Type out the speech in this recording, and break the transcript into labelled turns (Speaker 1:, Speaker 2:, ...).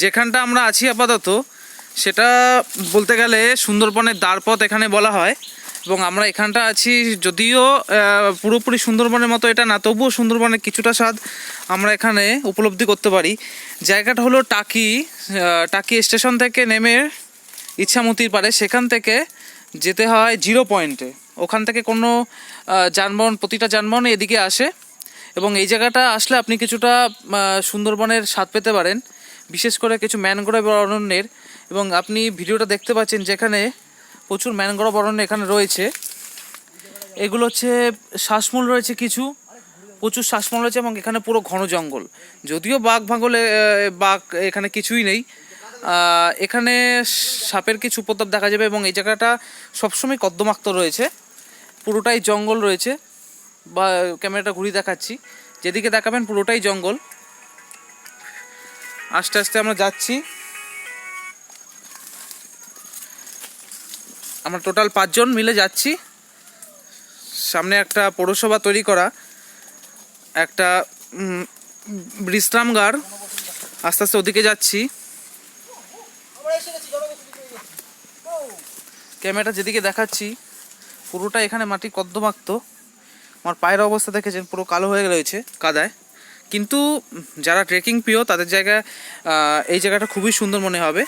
Speaker 1: যেখানটা আমরা আছি আপাতত, সেটা বলতে গেলে সুন্দরবনের দ্বারপথ এখানে বলা হয় এবং আমরা এখানটা আছি যদিও পুরোপুরি সুন্দরবনের মতো এটা না, তবুও সুন্দরবনের কিছুটা স্বাদ আমরা এখানে উপলব্ধি করতে পারি। জায়গাটা হলো টাকি টাকি স্টেশন থেকে নেমে ইচ্ছামতির পারে, সেখান থেকে যেতে হয় জিরো পয়েন্টে। ওখান থেকে কোনো যানবাহন, প্রতিটা যানবাহন এদিকে আসে। এবং এই জায়গাটা আসলে আপনি কিছুটা সুন্দরবনের স্বাদ পেতে পারেন, বিশেষ করে কিছু ম্যানগ্রোভ অরণ্যের এবং আপনি ভিডিওটা দেখতে পাচ্ছেন যেখানে প্রচুর ম্যানগ্রোভ অরণ্য এখানে রয়েছে। এগুলো হচ্ছে শ্বাসমূল রয়েছে কিছু, প্রচুর শ্বাসমূল রয়েছে এবং এখানে পুরো ঘন জঙ্গল। যদিও বাঘ ভাঙলে বাঘ এখানে কিছুই নেই। এখানে সাপের কিছু উপদ্রব দেখা যাবে এবং এই জায়গাটা সবসময় কদ্দমাক্ত রয়েছে। পুরোটাই জঙ্গল রয়েছে। বা ক্যামেরাটা ঘুরিয়ে দেখাচ্ছি। যেদিকে দেখাবেন পুরোটাই জঙ্গল। আস্তে আস্তে আমরা যাচ্ছি। আমরা টোটাল পাঁচজন মিলে যাচ্ছি। সামনে একটা পৌরসভা তৈরি করা। একটা বিশ্রামগার আস্তে আস্তে ওদিকে যাচ্ছি। ক্যামেরাটা যেদিকে দেখাচ্ছি, পুরোটা এখানে মাটি কদ্দমাক্ত। আমার পায়ের অবস্থা দেখেছেন পুরো কালো হয়ে রয়েছে কাদায়। কিন্তু যারা ট্রেকিং প্রিয়, তাদের জায়গায় এই জায়গাটা খুবই সুন্দর মনে হবে।